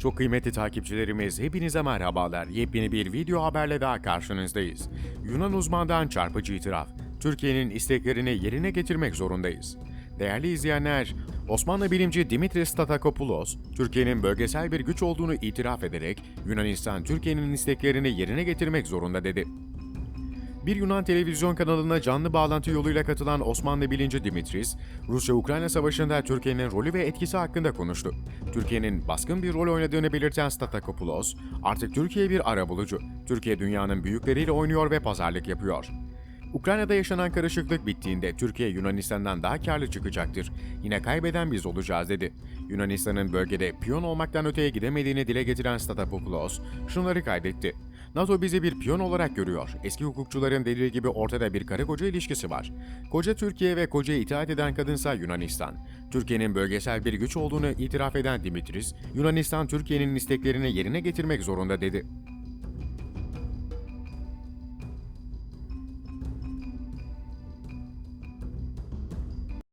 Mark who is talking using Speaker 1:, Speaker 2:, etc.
Speaker 1: Çok kıymetli takipçilerimiz hepinize merhabalar. Yepyeni bir video haberle daha karşınızdayız. Yunan uzmandan çarpıcı itiraf. Türkiye'nin isteklerini yerine getirmek zorundayız. Değerli izleyenler, Osmanlı bilimci Dimitris Statakopoulos, Türkiye'nin bölgesel bir güç olduğunu itiraf ederek Yunanistan Türkiye'nin isteklerini yerine getirmek zorunda dedi. Bir Yunan televizyon kanalına canlı bağlantı yoluyla katılan Osmanlı bilinci Dimitris, Rusya-Ukrayna savaşında Türkiye'nin rolü ve etkisi hakkında konuştu. Türkiye'nin baskın bir rol oynadığını belirten Statakopoulos, artık Türkiye bir arabulucu, Türkiye dünyanın büyükleriyle oynuyor ve pazarlık yapıyor. Ukrayna'da yaşanan karışıklık bittiğinde Türkiye Yunanistan'dan daha karlı çıkacaktır. Yine kaybeden biz olacağız dedi. Yunanistan'ın bölgede piyon olmaktan öteye gidemediğini dile getiren Statopoulos şunları kaydetti. NATO bizi bir piyon olarak görüyor. Eski hukukçuların dediği gibi ortada bir karı koca ilişkisi var. Koca Türkiye ve kocaya itaat eden kadınsa Yunanistan. Türkiye'nin bölgesel bir güç olduğunu itiraf eden Dimitris, Yunanistan Türkiye'nin isteklerini yerine getirmek zorunda dedi.